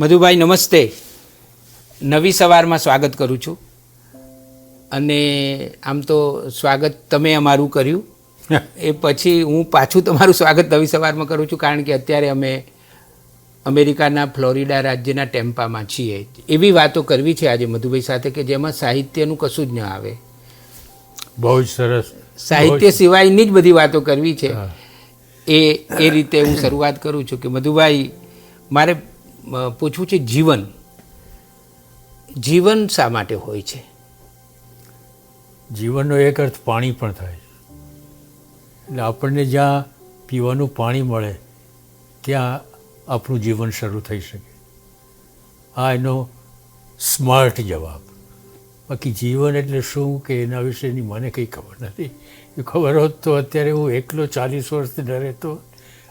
મધુભાઈ નમસ્તે. નવી સવારમાં સ્વાગત કરું છું. અને આમ તો સ્વાગત તમે અમારું કર્યું. એ પછી હું પાછું તમારું સ્વાગત નવી સવારમાં કરું છું કારણ કે અત્યારે અમે અમેરિકાના ફ્લોરિડા રાજ્યના ટેમ્પામાં છીએ. એવી વાતો કરવી છે આજે મધુભાઈ સાથે કે જેમાં સાહિત્યનું કશું જ ન આવે. બહુ જ સરસ. સાહિત્ય સિવાયની જ બધી વાતો કરવી છે. એ એ રીતે હું શરૂઆત કરું છું કે મધુભાઈ મારે પૂછવું છે જીવન. જીવન શા માટે હોય છે? જીવનનો એક અર્થ પાણી પણ થાય એટલે આપણને જ્યાં પીવાનું પાણી મળે, ત્યાં આપણું જીવન શરૂ થઈ શકે. આ એનો સ્માર્ટ જવાબ. બાકી જીવન એટલે શું કે એના વિશેની મને કંઈ ખબર નથી. એ ખબર હોત તો અત્યારે હું એકલો ચાલીસ વર્ષથી રહેતો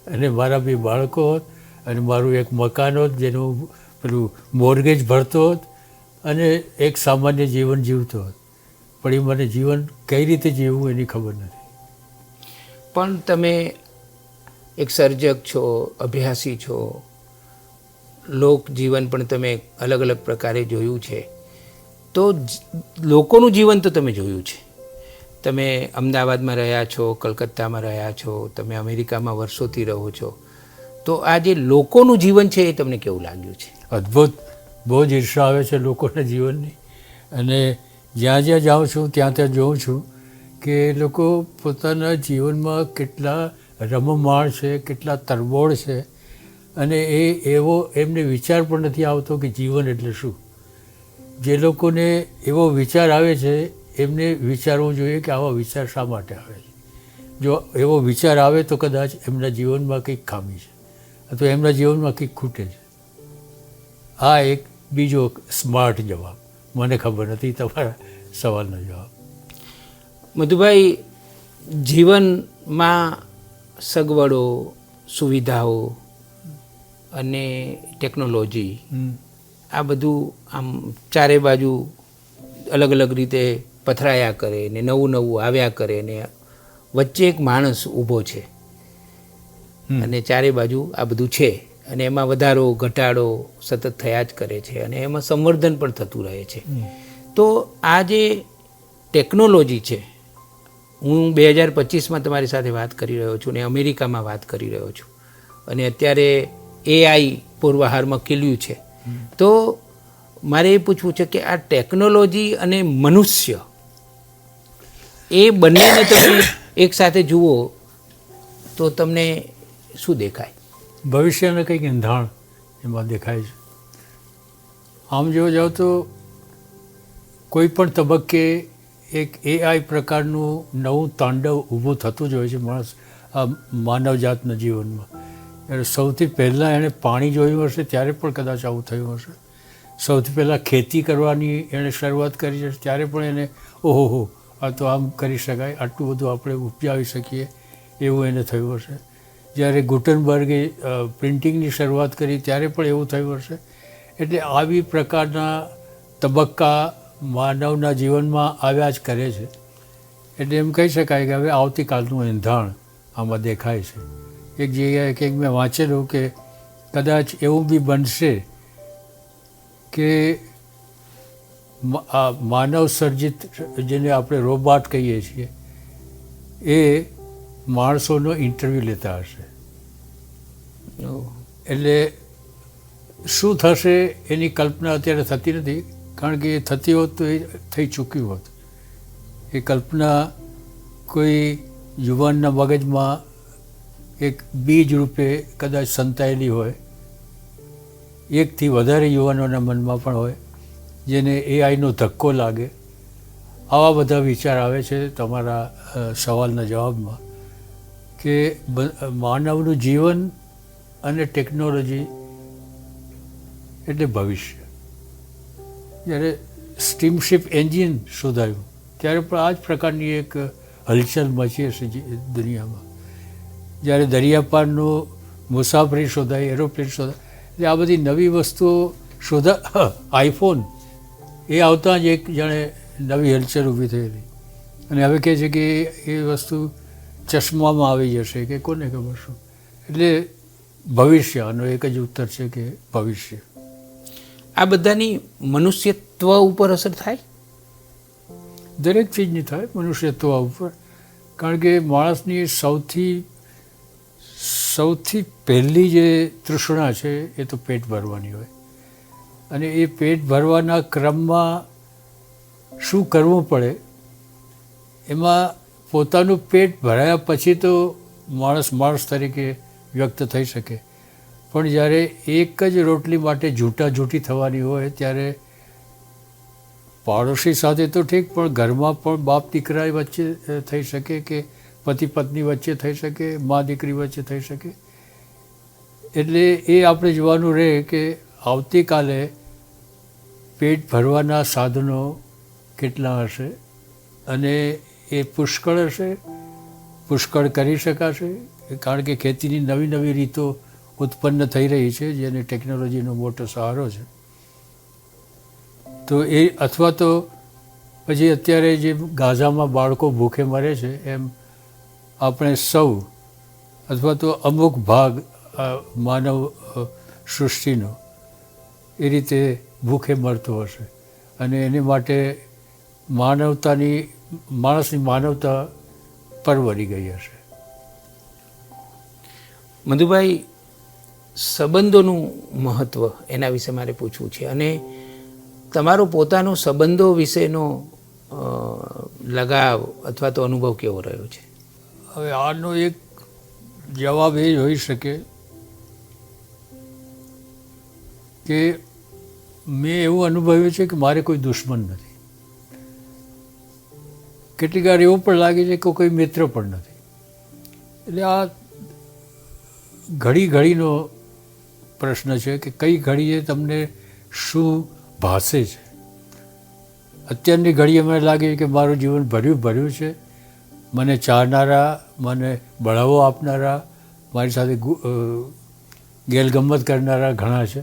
અને મારા બે બાળકો હોત અને મારું એક મકાન હોત, જેનું પેલું મોર્ગેજ ભરતો હોત અને એક સામાન્ય જીવન જીવતો હોત. પણ એ મને જીવન કઈ રીતે જીવવું એની ખબર નથી. પણ તમે એક સર્જક છો, અભ્યાસી છો. લોક જીવન પણ તમે અલગ અલગ પ્રકારે જોયું છે. તો લોકોનું જીવન તો તમે જોયું છે. તમે અમદાવાદમાં રહ્યા છો, કલકત્તામાં રહ્યા છો, તમે અમેરિકામાં વર્ષોથી રહો છો. તો આ જે લોકોનું જીવન છે એ તમને કેવું લાગ્યું છે? અદ્ભુત. બહુ જ ઈર્ષા આવે છે લોકોના જીવનની. અને જ્યાં જ્યાં જાઉં છું, ત્યાં ત્યાં જોઉં છું કે લોકો પોતાના જીવનમાં કેટલા રમમાણ છે, કેટલા તરબોળ છે. અને એ એવો, એમને વિચાર પણ નથી આવતો કે જીવન એટલે શું. જે લોકોને એવો વિચાર આવે છે, એમને વિચારવું જોઈએ કે આવા વિચાર શા માટે આવે છે? જો એવો વિચાર આવે તો કદાચ એમના જીવનમાં કંઈક ખામી છે. અથવા એમના જીવનમાં કંઈક ખૂટે છે. આ એક બીજો સ્માર્ટ જવાબ. મને ખબર નથી તમારા સવાલનો જવાબ. મધુભાઈ જીવનમાં સગવડો સુવિધાઓ અને ટેકનોલોજી આ બધું આમ ચારે બાજુ અલગ અલગ રીતે પથરાયા કરે ને નવું નવું આવ્યા કરે ને વચ્ચે એક માણસ ઊભો છે. અને ચારે બાજુ આ બધું છે. અને એમાં વધારો ઘટાડો સતત થયા જ કરે છે. અને એમાં સંવર્ધન પણ થતું રહે છે. તો આ જે ટેકનોલોજી છે હું બે હજાર પચીસમાં તમારી સાથે વાત કરી રહ્યો છું અને અમેરિકામાં વાત કરી રહ્યો છું. અને અત્યારે એઆઈ પૂર્વાહારમાં ખીલ્યું છે. તો મારે એ પૂછવું છે કે આ ટેકનોલોજી અને મનુષ્ય એ બંનેને તમે એકસાથે જુઓ તો તમને શું દેખાય? ભવિષ્યને કંઈક એંધાણ એમાં દેખાય છે. આમ જોવા જાઓ તો કોઈ પણ તબક્કે એક એઆઈ પ્રકારનું નવું તાંડવ ઊભું થતું જ હોય છે માણસ, આ માનવજાતના જીવનમાં. એટલે સૌથી પહેલાં એણે પાણી જોયું હશે, ત્યારે પણ કદાચ આવું થયું હશે. સૌથી પહેલાં ખેતી કરવાની એણે શરૂઆત કરી છે, ત્યારે પણ એને ઓહો આ તો આમ કરી શકાય, આટલું બધું આપણે ઉપજાવી શકીએ, એવું એને થયું હશે. જ્યારે ગુટનબર્ગે પ્રિન્ટિંગની શરૂઆત કરી ત્યારે પણ એવું થયું હશે. એટલે આવી પ્રકારના તબક્કા માનવના જીવનમાં આવ્યા જ કરે છે. એટલે એમ કહી શકાય કે હવે આવતીકાલનું એંધાણ આમાં દેખાય છે. એક જગ્યાએ કંઈક મેં વાંચેલું કે કદાચ એવું બી બનશે કે માનવ સર્જિત જેને આપણે રોબોટ કહીએ છીએ, એ માણસોનો ઇન્ટરવ્યૂ લેતા હશે. એટલે શું થશે એની કલ્પના અત્યારે થતી નથી, કારણ કે એ થતી હોત તો એ થઈ ચૂક્યું હોત. એ કલ્પના કોઈ યુવાનના મગજમાં એક બીજ રૂપે કદાચ સંતાયેલી હોય, એકથી વધારે યુવાનોના મનમાં પણ હોય, જેને એઆઈનો ધક્કો લાગે. આવા બધા વિચાર આવે છે તમારા સવાલના જવાબમાં કે માનવનું જીવન અને ટેકનોલોજી એટલે ભવિષ્ય. જ્યારે સ્ટીમશીપ એન્જિન શોધાયું, ત્યારે પણ આ જ પ્રકારની એક હલચલ મચી હશે દુનિયામાં. જ્યારે દરિયાપારનો મુસાફરી શોધાઈ એરોપ્લેન શોધાય, એટલે આ બધી નવી વસ્તુઓ શોધા આઈફોન એ આવતા જ એક જાણે નવી હલચલ ઊભી થયેલી. અને હવે કહે છે કે એ વસ્તુ ચશ્મામાં આવી જશે કે કોને ખબર શું. એટલે ભવિષ્ય આનો એક જ ઉત્તર છે કે ભવિષ્ય. આ બધાની મનુષ્યત્વ ઉપર અસર થાય? દરેક ચીજની થાય મનુષ્યત્વ ઉપર. કારણ કે માણસની સૌથી સૌથી પહેલી જે તૃષ્ણા છે એ તો પેટ ભરવાની હોય. અને એ પેટ ભરવાના ક્રમમાં શું કરવું પડે? એમાં પોતાનું પેટ ભરાયા પછી તો માણસ માણસ તરીકે વ્યક્ત થઈ શકે. પણ જ્યારે એક જ રોટલી માટે જૂટા જૂટી થવાની હોય, ત્યારે પાડોશી સાથે તો ઠીક, પણ ઘરમાં પણ બાપ દીકરા વચ્ચે થઈ શકે કે પતિ પત્ની વચ્ચે થઈ શકે, મા દીકરી વચ્ચે થઈ શકે. એટલે એ આપણે જોવાનું રહે કે આવતીકાલે પેટ ભરવાના સાધનો કેટલા હશે અને એ પુષ્કળ હશે, પુષ્કળ કરી શકાશે કારણ કે ખેતીની નવી નવી રીતો ઉત્પન્ન થઈ રહી છે, જેને ટેકનોલોજીનો મોટો સહારો છે. તો એ અથવા તો પછી અત્યારે જે ગાઝામાં બાળકો ભૂખે મરે છે, એમ આપણે સૌ અથવા તો અમુક ભાગ માનવ સૃષ્ટિનો એ રીતે ભૂખે મરતો હશે. અને એની માટે માનવતાની, માણસની માનવતા પરવરી ગઈ હશે. મધુભાઈ, સંબંધોનું મહત્ત્વ એના વિશે મારે પૂછવું છે અને તમારો પોતાનો સંબંધો વિશેનો લગાવ અથવા તો અનુભવ કેવો રહ્યો છે? હવે આનો એક જવાબ એ હોઈ શકે કે મેં એવું અનુભવ્યું છે કે મારે કોઈ દુશ્મન નથી. કેટલીક વાર એવું પણ લાગે છે કે કોઈ મિત્ર પણ નથી. એટલે આ ઘડી ઘડીનો પ્રશ્ન છે કે કઈ ઘડીએ તમને શું ભાસે છે? અત્યારની ઘડીએ મને લાગે કે મારું જીવન ભર્યું ભર્યું છે. મને ચાહનારા, મને બળાવો આપનારા, મારી સાથે ગેલગમ્મત કરનારા ઘણા છે.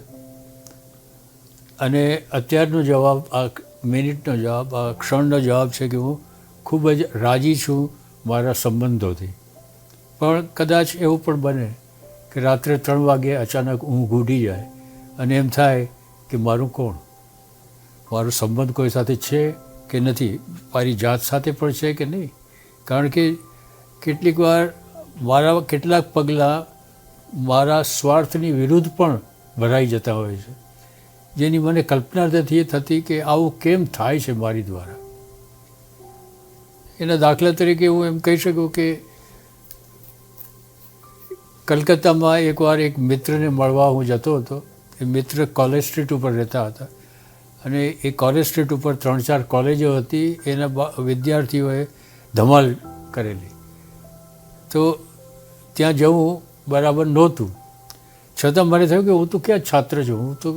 અને અત્યારનો જવાબ, આ મિનિટનો જવાબ, આ ક્ષણનો જવાબ છે કે હું ખૂબ જ રાજી છું મારા સંબંધોથી. પણ કદાચ એવું પણ બને કે રાત્રે ત્રણ વાગે અચાનક ઊંઘ ઉડી જાય અને એમ થાય કે મારું કોણ? મારો સંબંધ કોઈ સાથે છે કે નથી? મારી જાત સાથે પણ છે કે નહીં? કારણ કે કેટલીક વાર મારા કેટલાક પગલાં મારા સ્વાર્થની વિરુદ્ધ પણ ભરાઈ જતા હોય છે. જેની મને કલ્પના નથી થતી કે આવું કેમ થાય છે મારી દ્વારા. એના દાખલા તરીકે હું એમ કહી શકું કે કલકત્તામાં એકવાર એક મિત્રને મળવા હું જતો હતો. એ મિત્ર કોલેજ સ્ટ્રીટ ઉપર રહેતા હતા. અને એ કોલેજ સ્ટ્રીટ ઉપર ત્રણ ચાર કોલેજો હતી. એના વિદ્યાર્થીઓએ ધમાલ કરેલી. તો ત્યાં જવું બરાબર નહોતું. છતાં મને થયું કે હું તો ક્યાં છાત્ર છું? હું તો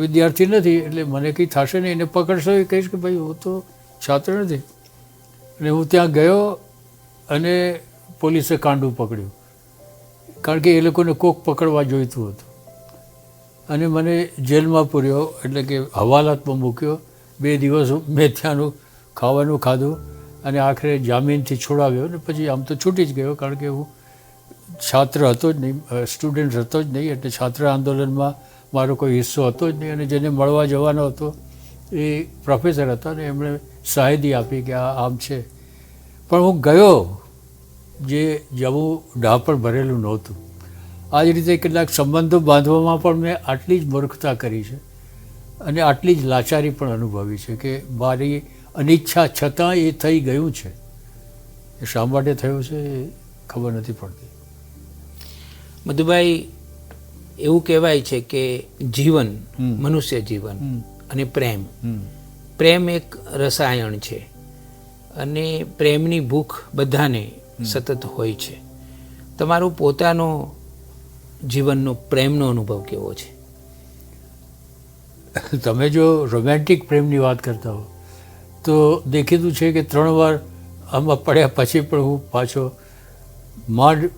વિદ્યાર્થી નથી. એટલે મને કંઈ થશે નહીં. એને પકડશો એ કહીશ કે ભાઈ હું તો છાત્ર નથી. અને હું ત્યાં ગયો અને પોલીસે કાંડું પકડ્યું. કારણ કે એ લોકોને કોક પકડવા જોઈતું હતું. અને મને જેલમાં પૂર્યો, એટલે કે હવાલાતમાં મૂક્યો. બે દિવસ મેં ત્યાંનું ખાવાનું ખાધું અને આખરે જામીનથી છોડાવ્યો ને પછી આમ તો છૂટી જ ગયો કારણ કે હું છાત્ર હતો જ નહીં સ્ટુડન્ટ હતો જ નહીં, એટલે છાત્ર આંદોલનમાં મારો કોઈ હિસ્સો હતો જ નહીં અને જેને મળવા જવાનો હતો એ પ્રોફેસર હતા ને એમણે શાહિદી આપી કે આ આમ છે. પણ હું ગયો જે જવું ડાપણ ભરેલું નહોતું. આ જ રીતે કેટલાક સંબંધો બાંધવામાં પણ મેં આટલી જ મૂર્ખતા કરી છે અને આટલી જ લાચારી પણ અનુભવી છે કે મારી અનિચ્છા છતાં એ થઈ ગયું છે. એ શા માટે થયું છે એ ખબર નથી પડતી. મધુભાઈ એવું કહેવાય છે કે જીવન મનુષ્ય જીવન અને પ્રેમ. પ્રેમ એક રસાયણ છે અને પ્રેમની ભૂખ બધાને સતત હોય છે. તમારો પોતાનો જીવનનો પ્રેમનો અનુભવ કેવો છે? તમે જો રોમેન્ટિક પ્રેમની વાત કરતા હો, તો દેખીતું છે કે ત્રણ વાર આમાં પડ્યા પછી પણ હું પાછો માંડ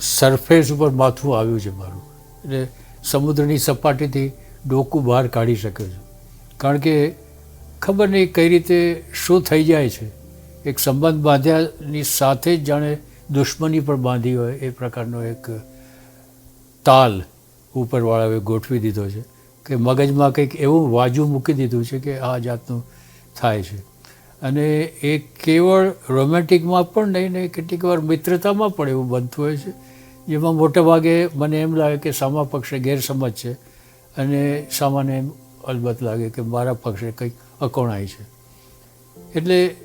સરફેસ ઉપર માથું આવ્યું છે મારું. એટલે સમુદ્રની સપાટીથી ડોકું બહાર કાઢી શક્યો છું. કારણ કે ખબર નહીં કઈ રીતે શું થઈ જાય છે. એક સંબંધ બાંધ્યાની સાથે જ જાણે દુશ્મની પણ બાંધી હોય એ પ્રકારનો એક તાલ ઉપરવાળાએ ગોઠવી દીધો છે કે મગજમાં કંઈક એવું વાજુ મૂકી દીધું છે કે આ જાતનું થાય છે. અને એ કેવળ રોમેન્ટિકમાં પણ નહીં, ને કેટલીક વાર મિત્રતામાં પણ એવું બનતું હોય છે, જેમાં મોટા ભાગે મને એમ લાગે કે સામા પક્ષે ગેરસમજ છે અને સામાને એમ અલબત્ત લાગે કે મારા પક્ષે કંઈક અકોણાય છે. એટલે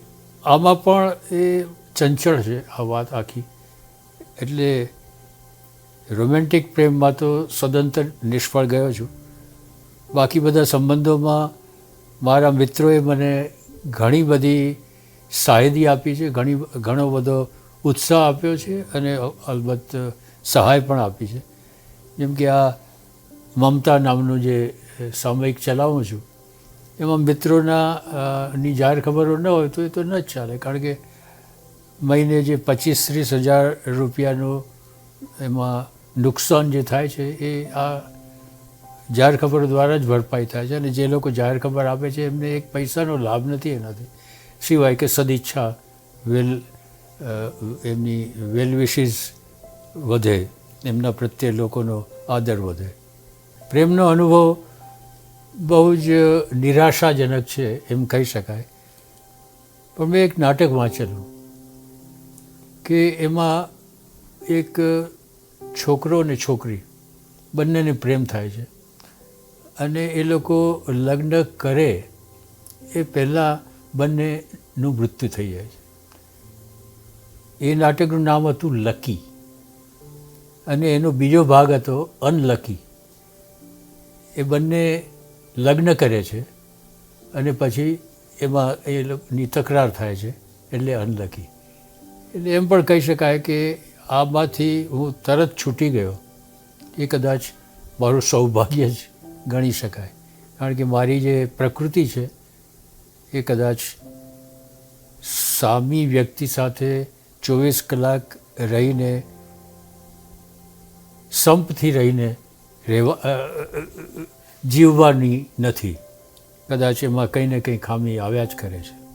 આમાં પણ એ ચંચળ છે આ વાત આખી. એટલે રોમેન્ટિક પ્રેમમાં તો સદંતર નિષ્ફળ ગયો છું. બાકી બધા સંબંધોમાં મારા મિત્રોએ મને ઘણી બધી સાહેદી આપી છે, ઘણી, ઘણો બધો ઉત્સાહ આપ્યો છે અને અલબત્ત સહાય પણ આપી છે. જેમ કે આ મમતા નામનું જે સામયિક ચલાવું છું એમાં મિત્રોના ની જાહેર ખબરો ન હોય તો એ તો ન જ ચાલે. કારણ કે મહિને જે પચીસ ત્રીસ હજાર રૂપિયાનું એમાં નુકસાન જે થાય છે એ આ જાહેર ખબર દ્વારા જ ભરપાઈ થાય છે અને જે લોકો જાહેર ખબર આપે છે એમને એક પૈસાનો લાભ નથી એનાથી. સિવાય કે સદિચ્છા વેલ એમની વેલ વિશીસ વધે, એમના પ્રત્યે લોકોનો આદર વધે. પ્રેમનો અનુભવ બહુ જ નિરાશાજનક છે એમ કહી શકાય. પણ મેં એક નાટક વાંચેલું કે એમાં એક છોકરો અને છોકરી બંનેને પ્રેમ થાય છે. અને એ લોકો લગ્ન કરે એ પહેલાં બંનેનું મૃત્યુ થઈ જાય છે. એ નાટકનું નામ હતું લકી. અને એનો બીજો ભાગ હતો અનલકી. એ બંને લગ્ન કરે છે અને પછી એમાં એ લોકોની તકરાર થાય છે એટલે અનલકી. એટલે એમ પણ કહી શકાય કે આમાંથી હું તરત છૂટી ગયો. એ કદાચ મારું સૌભાગ્ય જ ગણી શકાય. કારણ કે મારી જે પ્રકૃતિ છે એ કદાચ સામી વ્યક્તિ સાથે ચોવીસ કલાક રહીને, સંપથી રહીને રહેવા જીવવાની નથી. કદાચ એમાં કંઈ ને કંઈ ખામી આવ્યા જ કરે છે.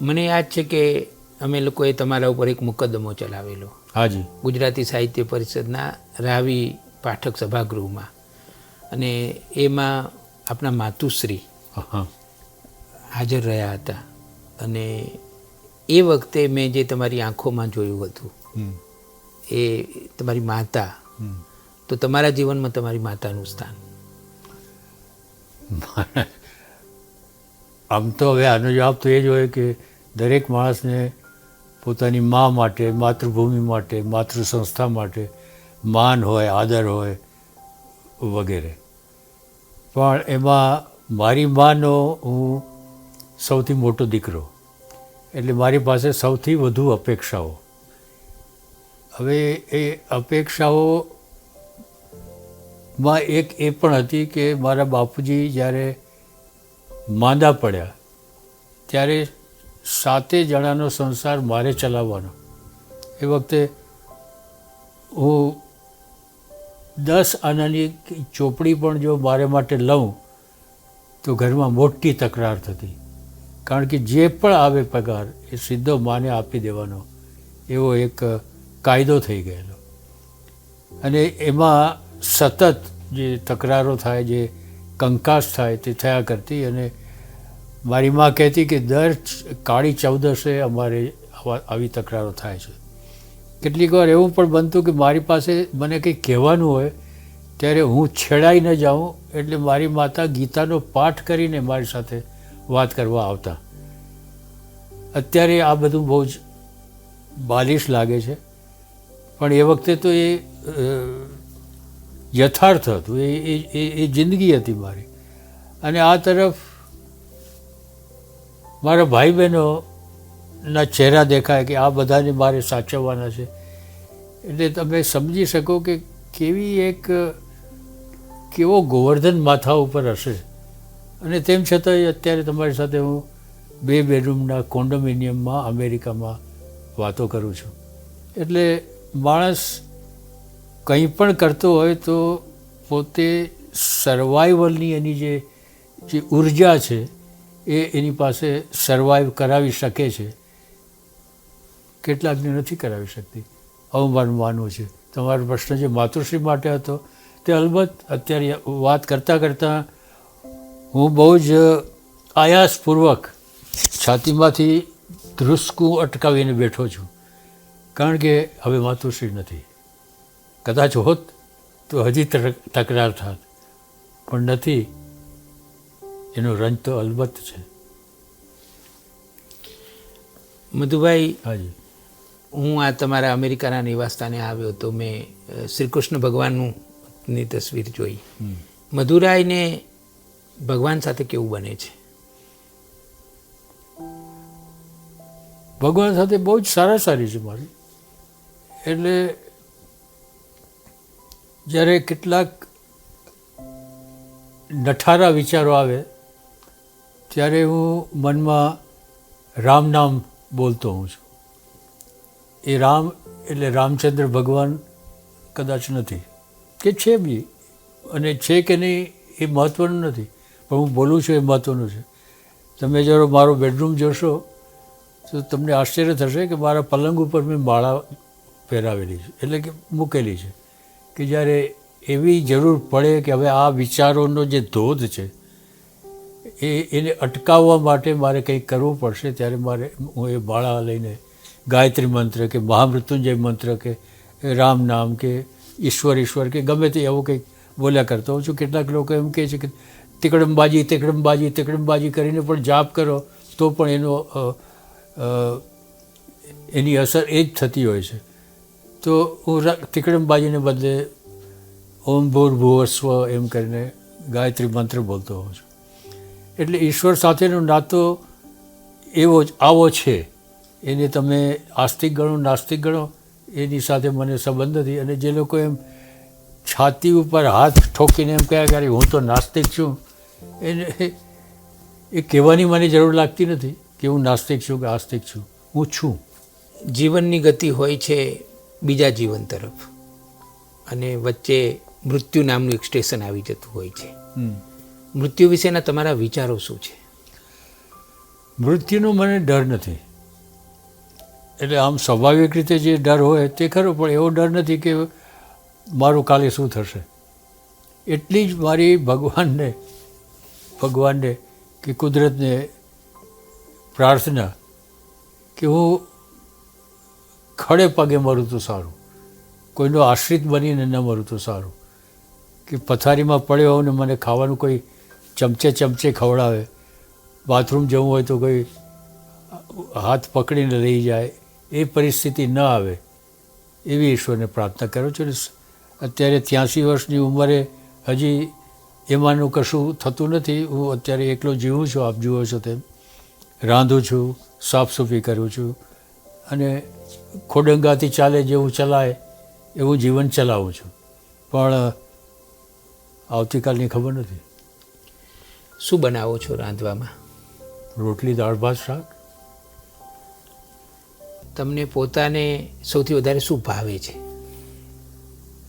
મને યાદ છે કે અમે લોકોએ તમારા ઉપર એક મુકદ્દમો ચલાવેલો. હાજી. ગુજરાતી સાહિત્ય પરિષદના રાવી પાઠક સભાગૃહમાં. અને એમાં આપણા માતુશ્રી હાજર રહ્યા હતા. અને એ વખતે મેં જે તમારી આંખોમાં જોયું હતું એ તમારી માતા. તો તમારા જીવનમાં તમારી માતાનું સ્થાન? આમ તો હવે આનો જવાબ તો એ જ હોય કે દરેક માણસને પોતાની મા માટે, માતૃભૂમિ માટે માતૃ સંસ્થા માટે માન હોય, આદર હોય વગેરે. પણ એમાં મારી માનો હું સૌથી મોટો દીકરો. એટલે મારી પાસે સૌથી વધુ અપેક્ષાઓ. હવે એ અપેક્ષાઓ માં એક એ પણ હતી કે મારા બાપુજી જ્યારે માંદા પડ્યા, ત્યારે સાતે જણાનો સંસાર મારે ચલાવવાનો. એ વખતે હું દસ આનાની ચોપડી પણ જો મારે માટે લઉં, તો ઘરમાં મોટી તકરાર થતી. કારણ કે જે પણ આવે પગાર, એ સીધો માને આપી દેવાનો. એવો એક કાયદો થઈ ગયેલો. અને એમાં સતત જે તકરારો થાય, જે કંકાસ થાય તે થયા કરતી અને મારી માં કહેતી કે દર કાળી ચૌદસે અમારે આવા તકરારો થાય છે. કેટલીક વાર એવું પણ બનતું કે મારી પાસે મને કંઈક કહેવાનું હોય, ત્યારે હું છેડાઈ ન જાઉં, એટલે મારી માતા ગીતાનો પાઠ કરીને મારી સાથે વાત કરવા આવતા. અત્યારે આ બધું બહુ જ બાલિશ લાગે છે. પણ એ વખતે તો એ યથાર્થ હતું. એ એ, એ- જિંદગી હતી મારી. અને આ તરફ મારા ભાઈ બહેનોના ચહેરા દેખાય કે આ બધાને મારે સાચવવાના છે. એટલે તમે સમજી શકો કે કેવી એક, કેવો ગોવર્ધન માથા ઉપર હશે. અને તેમ છતાંય અત્યારે તમારી સાથે હું બે બેડરૂમના કોન્ડોમિનિયમમાં અમેરિકામાં વાતો કરું છું. એટલે માણસ કંઈ પણ કરતો હોય તો પોતે સર્વાઈવલની એની જે જે ઊર્જા છે, એ એની પાસે સર્વાઈવ કરાવી શકે છે. કેટલાકને નથી કરાવી શકતી. આવું મારું માનવું છે. તમારો પ્રશ્ન જે માતૃશ્રી માટે હતો, તે અલબત્ત અત્યારે વાત કરતાં કરતાં હું બહુ જ આયાસપૂર્વક છાતીમાંથી ધ્રુસકું અટકાવીને બેઠો છું. કારણ કે હવે માતુશ્રી નથી. કદાચ હોત તો હજી તક- તકરાર થાત. પણ નથી. એનો રંજ તો અલબત્ત છે. મધુભાઈ હાજી. હું આ તમારા અમેરિકાના નિવાસસ્થાને આવ્યો તો મેં શ્રી કૃષ્ણ ભગવાનનું ની તસવીર જોઈ. મધુરાઈને ભગવાન સાથે કેવું બને છે? ભગવાન સાથે બહુ જ સારા સારી છે મારી. એટલે જ્યારે કેટલાક નઠારા વિચારો આવે, ત્યારે હું મનમાં રામ નામ બોલતો હોઉં છું. એ રામ એટલે રામચંદ્ર ભગવાન કદાચ નથી. કે છે બી, અને છે કે નહીં એ મહત્ત્વનું નથી. પણ હું બોલું છું એ મહત્ત્વનું છે. તમે જ્યારે મારો બેડરૂમ જોશો, તો તમને આશ્ચર્ય થશે કે મારા પલંગ ઉપર મેં માળા પહેરાવેલી છે. એટલે કે મૂકેલી છે. કે જ્યારે એવી જરૂર પડે કે હવે આ વિચારોનો જે ધોધ છે, એ એને અટકાવવા માટે મારે કંઈક કરવું પડશે, ત્યારે મારે હું એ બાળા લઈને ગાયત્રી મંત્ર કે મહામૃત્યુંજય મંત્ર કે રામ નામ કે ઈશ્વર ઈશ્વર કે ગમે તે એવું કંઈક બોલ્યા કરતો હોઉં છું. કેટલાક લોકો એમ કહે છે કે તિકડમબાજી તિકડમબાજી તિકડમબાજી કરીને પણ જાપ કરો, તો પણ એનો એની અસર એ જ થતી હોય છે. તો હું તિકડમબાજીને બદલે ઓમ ભૂર ભુવસ્વ એમ કરીને ગાયત્રી મંત્ર બોલતો હોઉં છું. એટલે ઈશ્વર સાથેનો નાતો એવો જ, આવો છે. એને તમે આસ્તિક ગણો, નાસ્તિક ગણો, એની સાથે મને સંબંધ નથી. અને જે લોકો એમ છાતી ઉપર હાથ ઠોકીને એમ કહ્યા કે હું તો નાસ્તિક છું. એને એ કહેવાની મને જરૂર લાગતી નથી કે હું નાસ્તિક છું કે આસ્તિક છું. હું છું. જીવનની ગતિ હોય છે બીજા જીવન તરફ. અને વચ્ચે મૃત્યુ નામનું એક સ્ટેશન આવી જતું હોય છે. મૃત્યુ વિશેના તમારા વિચારો શું છે? મૃત્યુનો મને ડર નથી. એટલે આમ સ્વાભાવિક રીતે જે ડર હોય તે ખરો પણ એવો ડર નથી કે મારું કાલે શું થશે. એટલી જ મારી ભગવાનને ભગવાનને કે કુદરતને પ્રાર્થના કે હું ખડે પગે મરું તો સારું. કોઈનો આશ્રિત બનીને ન મરું તો સારું. કે પથારીમાં પડ્યો હોઉં ને મને ખાવાનું કોઈ ચમચે ચમચે ખવડાવે, બાથરૂમ જવું હોય તો કોઈ હાથ પકડીને લઈ જાય, એ પરિસ્થિતિ ન આવે. એવી ઈશ્વરને પ્રાર્થના કરું છું. અત્યારે ત્યાંસી વર્ષની ઉંમરે હજી એમાંનું કશું થતું નથી. હું અત્યારે એકલો જીવું છું, આપ જુઓ છો તેમ. રાંધું છું સાફ સફાઈ કરું છું. અને ખોડંગાથી ચાલે જેવું ચલાય એવું જીવન ચલાવું છું. પણ આવતીકાલની ખબર નથી. શું બનાવો છો રાંધવામાં? રોટલી દાળ ભાત શાક. તમને પોતાને સૌથી વધારે શું ભાવે છે?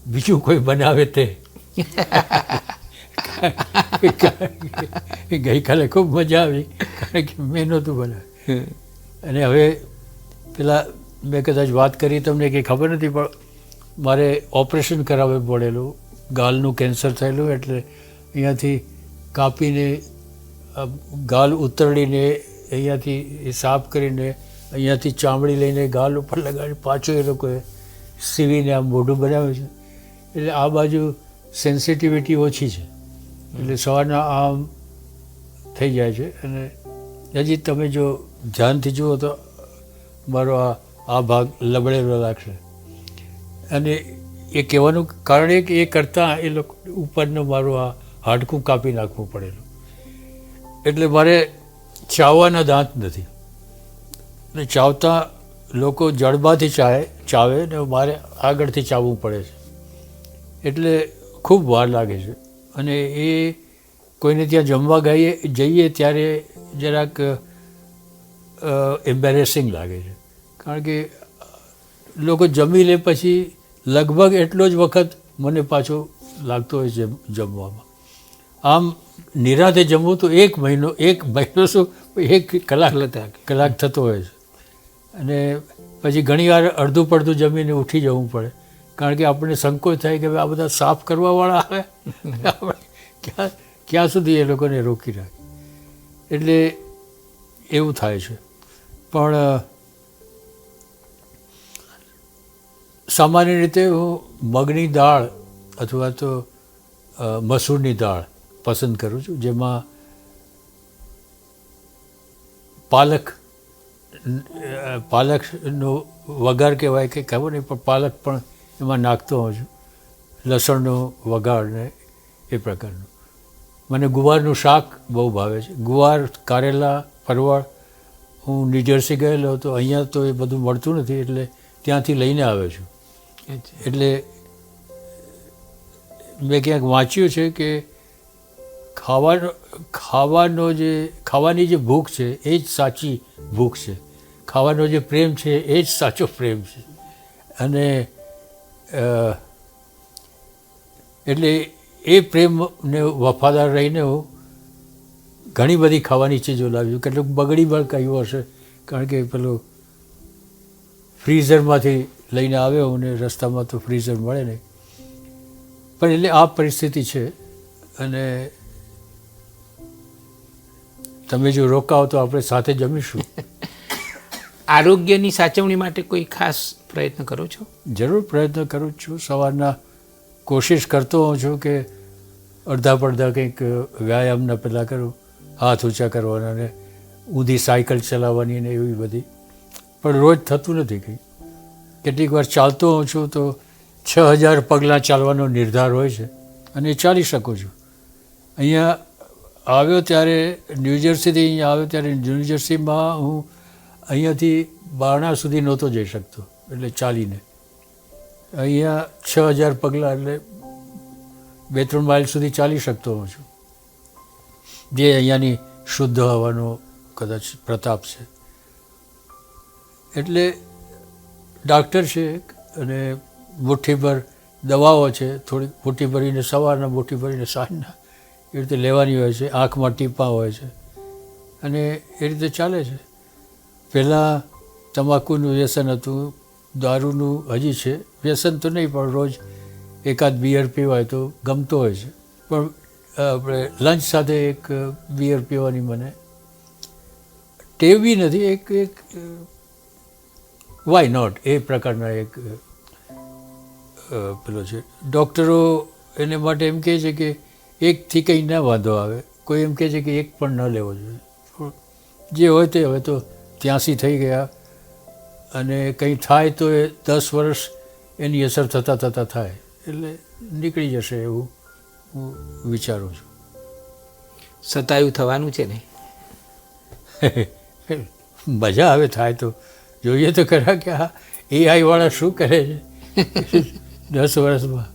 બીજું કોઈ બનાવે તે? ગઈકાલે ખૂબ મજા આવી કારણ કે મેં નહોતું બનાવ્યું. અને હવે પેલા મેં કદાચ વાત કરી, તમને કંઈ ખબર નથી, પણ મારે ઓપરેશન કરાવવું પડેલું, ગાલનું કેન્સર થયેલું, એટલે અહીંયાથી કાપીને ગાલ ઉતરડીને, અહીંયાથી એ સાફ કરીને, અહીંયાથી ચામડી લઈને ગાલ ઉપર લગાડી પાછો એ લોકોએ સીવીને આમ મોઢું બનાવ્યું છે. એટલે આ બાજુ સેન્સિટિવિટી ઓછી છે. એટલે સવારના આમ થઈ જાય છે. અને હજી તમે જો ધ્યાનથી જુઓ તો મારો આ આ ભાગ લબડેલો લાગશે. અને એ કહેવાનું કારણ એ કે એ કરતાં એ લોકો ઉપરનું મારું આ હાડકું કાપી નાખવું પડેલું. એટલે મારે ચાવવાના દાંત નથી. એટલે ચાવતા લોકો જડબાથી ચાવે ચાવે ને મારે આગળથી ચાવવું પડે છે. એટલે ખૂબ વાર લાગે છે. અને એ કોઈને ત્યાં જમવા ગઈએ જઈએ ત્યારે જરાક એમ્બેરેસિંગ લાગે છે. કારણ કે લોકો જમી લે પછી લગભગ એટલો જ વખત મને પાછો લાગતો હોય છે જમવામાં. આમ નિરાતે જમવું તો એક મહિનો એક મહિનો શું, એક કલાક કલાક થતો હોય છે. અને પછી ઘણીવાર અડધું પડધું જમીને ઉઠી જવું પડે. કારણ કે આપણને સંકોચ થાય કે આ બધા સાફ કરવાવાળા આવે. ક્યાં ક્યાં સુધી એ લોકોને રોકી રાખે? એટલે એવું થાય છે. પણ સામાન્ય રીતે હું મગની દાળ અથવા તો મસૂરની દાળ પસંદ કરું છું, જેમાં પાલક પાલકનો વઘાર કહેવાય કે ખબર નહીં, પણ પાલક પણ એમાં નાખતો હોઉં છું. લસણનો વઘાર ને એ પ્રકારનું. મને ગુવારનું શાક બહુ ભાવે છે. ગુવાર, કારેલા, પરવળ હું ન્યૂજર્સી ગયેલો હતો. અહીંયા તો એ બધું મળતું નથી એટલે ત્યાંથી લઈને આવ્યો છું. એટલે મેં ક્યાંક વાંચ્યું છે કે ખાવાનો ખાવાનો જે ખાવાની જે ભૂખ છે એ જ સાચી ભૂખ છે. ખાવાનો જે પ્રેમ છે એ જ સાચો પ્રેમ છે. અને એટલે એ પ્રેમને વફાદાર રહીને હું ઘણી બધી ખાવાની ચીજો લાવી છું. કેટલુંક બગડી પણ કહ્યું હશે. કારણ કે પેલું ફ્રીઝરમાંથી લઈને આવ્યો હું ને રસ્તામાં તો ફ્રીઝર મળે નહીં. પણ એટલે આ પરિસ્થિતિ છે. અને તમે જો રોકાવો તો આપણે સાથે જમીશું. આરોગ્યની સાચવણી માટે કોઈ ખાસ પ્રયત્ન કરો છો? જરૂર પ્રયત્ન કરું છું. સવારના કોશિશ કરતો હોઉં છું કે અડધા પડધા કંઈક વ્યાયામના પહેલાં કરું. હાથ ઊંચા કરવાના ને ઊંધી સાયકલ ચલાવવાની ને એવી બધી. પણ રોજ થતું નથી કંઈ. કેટલીક વાર ચાલતો હોઉં છું તો છ હજાર પગલાં ચાલવાનો નિર્ધાર હોય છે અને એ ચાલી શકું છું. અહીંયા આવ્યો ત્યારે ન્યૂજર્સીથી અહીંયા આવ્યો ત્યારે ન્યૂજર્સીમાં હું અહીંયાથી બારણા સુધી નહોતો જઈ શકતો, એટલે ચાલીને. અહીંયા છ હજાર પગલાં એટલે બે ત્રણ માઇલ સુધી ચાલી શકતો હોઉં છું. જે અહીંયાની શુદ્ધ હવાનો કદાચ પ્રતાપ છે. એટલે ડાક્ટર છે અને મુઠ્ઠીભર દવાઓ છે થોડી મુઠ્ઠી ભરીને સવારના, મુઠ્ઠી ભરીને સાંજના એ રીતે લેવાની હોય છે, આંખમાં ટીપા હોય છે અને એ રીતે ચાલે છે. પહેલાં તમાકુનું વ્યસન હતું, દારૂનું હજી છે, વ્યસન તો નહીં પણ રોજ એકાદ બિયર પીવાય તો ગમતો હોય છે. પણ આપણે લંચ સાથે એક બિયર પીવાની મને ટેવ નથી, એક એક વાય નોટ એ પ્રકારના એક પેલો છે. ડૉક્ટરો એને માટે એમ કહે છે કે એકથી કંઈ ના વાંધો આવે. કોઈ એમ કહે છે કે એક પણ ન લેવો જોઈએ. જે હોય તે હવે તો ત્યાંસી થઈ ગયા અને કંઈ થાય તો એ દસ વર્ષ એની અસર થતાં થતાં થાય. એટલે નીકળી જશે એવું. હું વિચારું છું. સતાયું થવાનું છે ને? મજા આવે થાય તો. જોઈએ તો ખરા કે આ એઆઈવાળા શું કરે છે? દસ વર્ષમાં.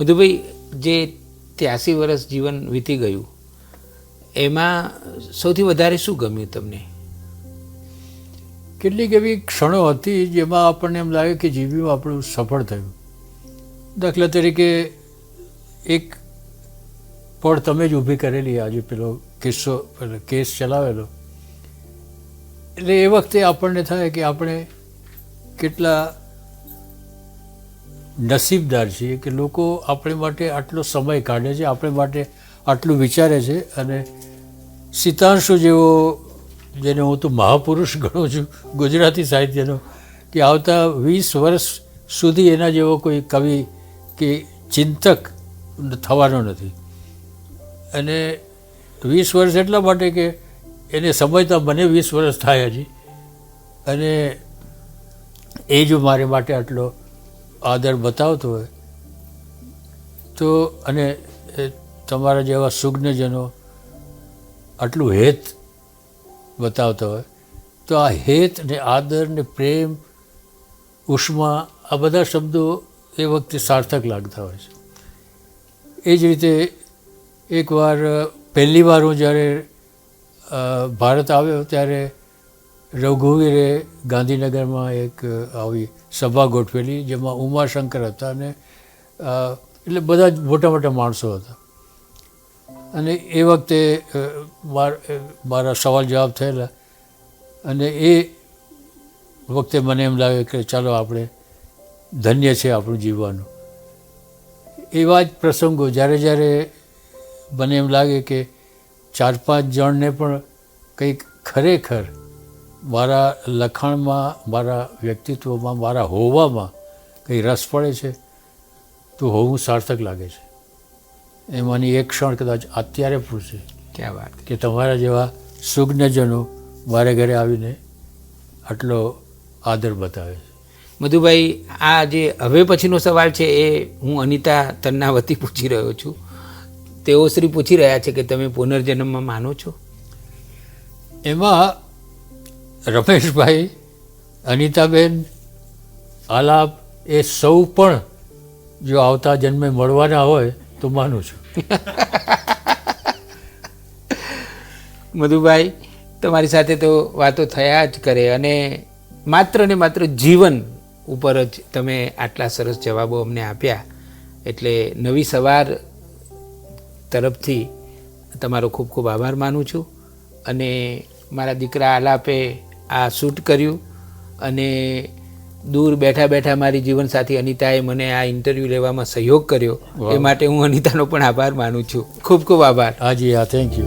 મધુભાઈ જે ત્યાસી વર્ષ જીવન વીતી ગયું એમાં સૌથી વધારે શું ગમ્યું તમને? કેટલીક એવી ક્ષણો હતી જેમાં આપણને એમ લાગે કે જીવ્યું આપણું સફળ થયું. દાખલા તરીકે એક પળ તમે જ ઊભી કરેલી આજે પેલો કિસ્સો, પેલો કેસ ચલાવેલો. એટલે એ વખતે આપણને થાય કે આપણે કેટલા નસીબદાર છીએ કે લોકો આપણે માટે આટલો સમય કાઢે છે, આપણે માટે આટલું વિચારે છે અને સિતાંશુ જેવો, જેને હું તો મહાપુરુષ ગણું છું, ગુજરાતી સાહિત્યનો, કે આવતા વીસ વર્ષ સુધી એના જેવો કોઈ કવિ કે ચિંતક થવાનો નથી. અને વીસ વર્ષ એટલા માટે કે એને સમજતા મને વીસ વર્ષ થાય હજી. અને એ જો મારે માટે આટલો આદર બતાવતો હોય. તો અને તમારા જેવા સુજ્ઞજનો આટલું હેત બતાવતા હોય. તો આ હેત ને આદર ને પ્રેમ, ઉષ્મા આ બધા શબ્દો એ વખતે સાર્થક લાગતા હોય છે. એ જ રીતે એકવાર પહેલી વાર હું જ્યારે ભારત આવ્યો ત્યારે રઘુવીરે ગાંધીનગરમાં એક આવી સભા ગોઠવેલી જેમાં ઉમાશંકર હતા અને એટલે બધા જ મોટા મોટા માણસો હતા. અને એ વખતે મારા સવાલ જવાબ થયેલા અને એ વખતે મને એમ લાગે કે ચાલો આપણે ધન્ય છે આપણું જીવવાનું. એવા જ પ્રસંગો જ્યારે જ્યારે મને એમ લાગે કે ચાર પાંચ જણને પણ કંઈક ખરેખર મારા લખાણમાં મારા વ્યક્તિત્વમાં મારા હોવામાં કંઈ રસ પડે છે તો હોવું સાર્થક લાગે છે. એમાંની એક ક્ષણ કદાચ અત્યારે પૂરશે ક્યાં વાત કે તમારા જેવા સુજ્ઞજનો મારે ઘરે આવીને આટલો આદર બતાવે છે. મધુભાઈ આ જે હવે પછીનો સવાલ છે એ હું અનિતા તન્નાવતી પૂછી રહ્યો છું. તેઓ શ્રી પૂછી રહ્યા છે કે તમે પુનર્જન્મમાં માનો છો? એમાં રમેશભાઈ અનિતાબેન આલાપ એ સૌ પણ જો આવતા જન્મે મળવાના હોય તો માનું છું. મધુભાઈ તમારી સાથે તો વાતો થયા જ કરે અને માત્ર ને માત્ર જીવન ઉપર જ તમે આટલા સરસ જવાબો અમને આપ્યા. એટલે નવી સવાર તરફથી તમારો ખૂબ ખૂબ આભાર માનું છું. અને મારા દીકરા આલાપે આ શૂટ કર્યું અને દૂર બેઠા બેઠા મારી જીવનસાથી અનિતાએ મને આ ઇન્ટરવ્યૂ લેવામાં સહયોગ કર્યો. એ માટે હું અનિતાનો પણ આભાર માનું છું. ખૂબ ખૂબ આભાર. હાજી હા થેન્ક યુ